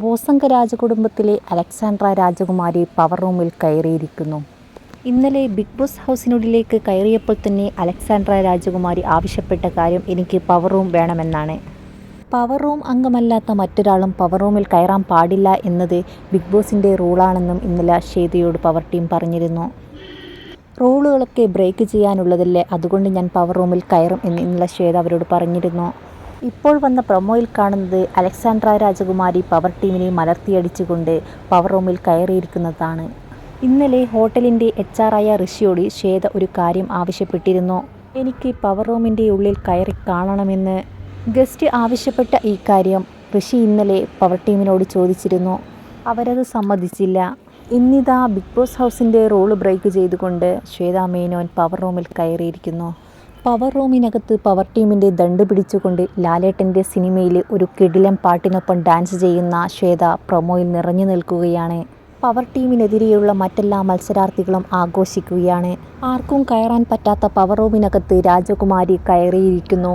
ബോസംഗ രാജകുടുംബത്തിലെ അലക്സാണ്ട്ര രാജകുമാരി പവർ റൂമിൽ കയറിയിരിക്കുന്നു. ഇന്നലെ ബിഗ് ബോസ് ഹൗസിനുള്ളിലേക്ക് കയറിയപ്പോൾ തന്നെ അലക്സാണ്ട്ര രാജകുമാരി ആവശ്യപ്പെട്ട കാര്യം എനിക്ക് പവർ റൂം വേണമെന്നാണ്. പവർ റൂം അംഗമല്ലാത്ത മറ്റൊരാളും പവർ റൂമിൽ കയറാൻ പാടില്ല എന്നത് ബിഗ് ബോസിന്റെ റൂളാണെന്നും ഇന്നലെ ഷേതയോട് പവർ ടീം പറഞ്ഞിരുന്നു. റൂളുകളൊക്കെ ബ്രേക്ക് ചെയ്യാനുള്ളതല്ലേ അതുകൊണ്ട് ഞാൻ പവർ റൂമിൽ കയറും എന്ന് ഇന്നലെ ശ്വേത അവരോട് പറഞ്ഞിരുന്നു. ഇപ്പോൾ വന്ന പ്രൊമോയിൽ കാണുന്നത് അലക്സാണ്ട്ര രാജകുമാരി പവർ ടീമിനെ മലർത്തിയടിച്ചുകൊണ്ട് പവർ റൂമിൽ കയറിയിരിക്കുന്നതാണ്. ഇന്നലെ ഹോട്ടലിന്റെ എച്ച് ആർ ആയ ഋഷിയോട് ശ്വേത ഒരു കാര്യം ആവശ്യപ്പെട്ടിരുന്നു. എനിക്ക് പവർ റൂമിന്റെ ഉള്ളിൽ കയറി കാണണമെന്ന്. ഗസ്റ്റ് ആവശ്യപ്പെട്ട ഈ കാര്യം ഋഷി ഇന്നലെ പവർ ടീമിനോട് ചോദിച്ചിരുന്നു. അവരത് സമ്മതിച്ചില്ല. ഇന്നിതാ ബിഗ് ബോസ് ഹൗസിന്റെ റോൾ ബ്രേക്ക് ചെയ്തുകൊണ്ട് ശ്വേത മേനോൻ പവർ റൂമിൽ കയറിയിരിക്കുന്നു. പവർ റൂമിനകത്ത് പവർ ടീമിന്റെ ദണ്ട് പിടിച്ചുകൊണ്ട് ലാലേട്ടന്റെ സിനിമയിൽ ഒരു കിടിലം പാട്ടിനൊപ്പം ഡാൻസ് ചെയ്യുന്ന ശ്വേത പ്രൊമോയിൽ നിറഞ്ഞു നിൽക്കുകയാണ്. പവർ ടീമിനെതിരെയുള്ള മറ്റെല്ലാ മത്സരാർത്ഥികളും ആഘോഷിക്കുകയാണ്. ആർക്കും കയറാൻ പറ്റാത്ത പവർ റൂമിനകത്ത് രാജകുമാരി കയറിയിരിക്കുന്നു.